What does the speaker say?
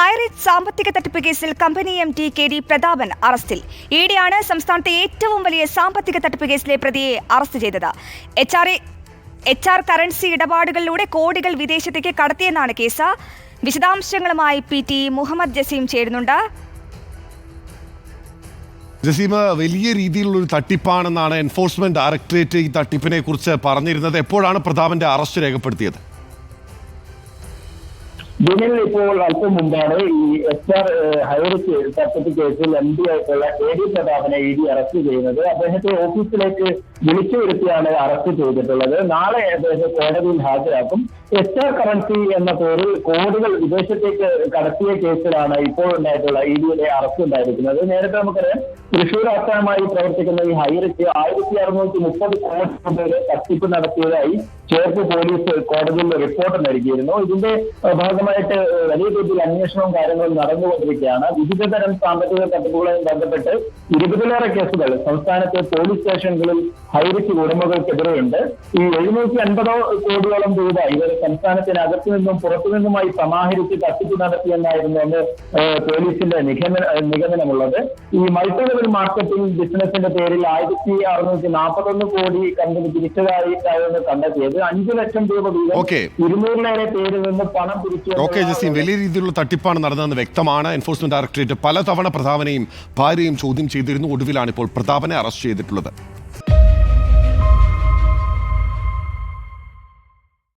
ഹൈറേറ്റ് സാമ്പത്തിക തട്ടിപ്പ് കേസിൽ company M T K D Prathapan അറസ്റ്റിൽ. ഇ ഡിയാണ് സംസ്ഥാനത്തെ ഏറ്റവും വലിയ സാമ്പത്തിക തട്ടിപ്പ് കേസിലെ പ്രതിയെ അറസ്റ്റ് ചെയ്തത്. H R H R currency ഇടപാടുകളിലൂടെ കോടികൾ വിദേശത്തേക്ക് കടത്തിയെന്നാണ് കേസ്. വിശദാംശങ്ങളുമായി പി ടി മുഹമ്മദ് ജസീം ചേരുന്നുണ്ട്. ജസീമ വലിയ രീതിയിലുള്ള ഒരു തട്ടിപ്പാണെന്നാണ് എൻഫോഴ്സ്മെന്റ് ഡയറക്ടറേറ്റ് ഈ തട്ടിപ്പിനെ കുറിച്ച് പറഞ്ഞിരുന്നത്. എപ്പോഴാണ് പ്രതാപന്റെ അറസ്റ്റ് രേഖപ്പെടുത്തിയത്? ബിനിൽ ഇപ്പോൾ അല്പം മുമ്പാണ് ഈ എസ് ആർ ഹൈറിച്ച് തട്ടിപ്പ് കേസിൽ എം ഡി ആയിട്ടുള്ള എ ഡി പ്രതാപനെ ഇ ഡി അറസ്റ്റ് ചെയ്യുന്നത്. അദ്ദേഹത്തെ ഓഫീസിലേക്ക് വിളിച്ചു വരുത്തിയാണ് അറസ്റ്റ് ചെയ്തിട്ടുള്ളത്. നാളെ അദ്ദേഹത്തെ കോടതിയിൽ ഹാജരാക്കും. എസ് ആർ കറൻസി എന്ന പേരിൽ കോടികൾ വിദേശത്തേക്ക് കടത്തിയ കേസിലാണ് ഇപ്പോൾ ഉണ്ടായിട്ടുള്ള ഇ ഡിയുടെ അറസ്റ്റ് ഉണ്ടായിരിക്കുന്നത്. നേരത്തെ നമുക്കറിയാം തൃശൂർ ആസ്ഥാനമായി പ്രവർത്തിക്കുന്ന ഈ ഹൈറിക്ക് ആയിരത്തി അറുന്നൂറ്റി മുപ്പത് കോടി രൂപയുടെ തട്ടിപ്പ് നടത്തിയതായി ചേർപ്പ് പോലീസ് കോടതിയിൽ റിപ്പോർട്ട് നൽകിയിരുന്നു. ഇതിന്റെ ഭാഗമായിട്ട് വലിയ രീതിയിൽ അന്വേഷണവും കാര്യങ്ങളും നടന്നുകൊണ്ടിരിക്കുകയാണ്. വിവിധ തരം സാമ്പത്തിക തട്ടിപ്പുകളുമായി ബന്ധപ്പെട്ട് ഇരുപതിലേറെ കേസുകൾ സംസ്ഥാനത്തെ പോലീസ് സ്റ്റേഷനുകളിൽ ഹൈറിക്ക് ഉടമകൾക്കെതിരെയുണ്ട്. ഈ എഴുന്നൂറ്റി അൻപതോ കോടിയോളം രൂപ ഇവർ സംസ്ഥാനത്തിനകത്തു നിന്നും പുറത്തു നിന്നുമായി സമാഹരിച്ച് തട്ടിപ്പ് നടത്തിയെന്നായിരുന്നു അന്ന് പോലീസിന്റെ നിഗമന നിഗമനമുള്ളത്. ഈ മൾട്ടി ലെവൽ മാർക്കറ്റിംഗ് ബിസിനസിന്റെ പേരിൽ ആയിരത്തി അറുന്നൂറ്റി നാൽപ്പത്തൊന്ന് കോടി കമ്പനി തിരിച്ചതായിട്ടായിരുന്നു കണ്ടെത്തിയത് അഞ്ചു ലക്ഷം രൂപ വീതം. ഇരുന്നൂറിലേറെ പേരിൽ നിന്ന് പണം പിരിച്ചു ഓക്കെ ജസീം വലിയ രീതിയിലുള്ള തട്ടിപ്പാണ് നടന്നതെന്ന് വ്യക്തമാണ്. എൻഫോഴ്സ്മെന്റ് ഡയറക്ടറേറ്റ് പലതവണ പ്രതാപനെയും ഭാര്യയും ചോദ്യം ചെയ്തിരുന്നു. ഒടുവിലാണ് ഇപ്പോൾ പ്രതാപനെ അറസ്റ്റ് ചെയ്തിട്ടുള്ളത്.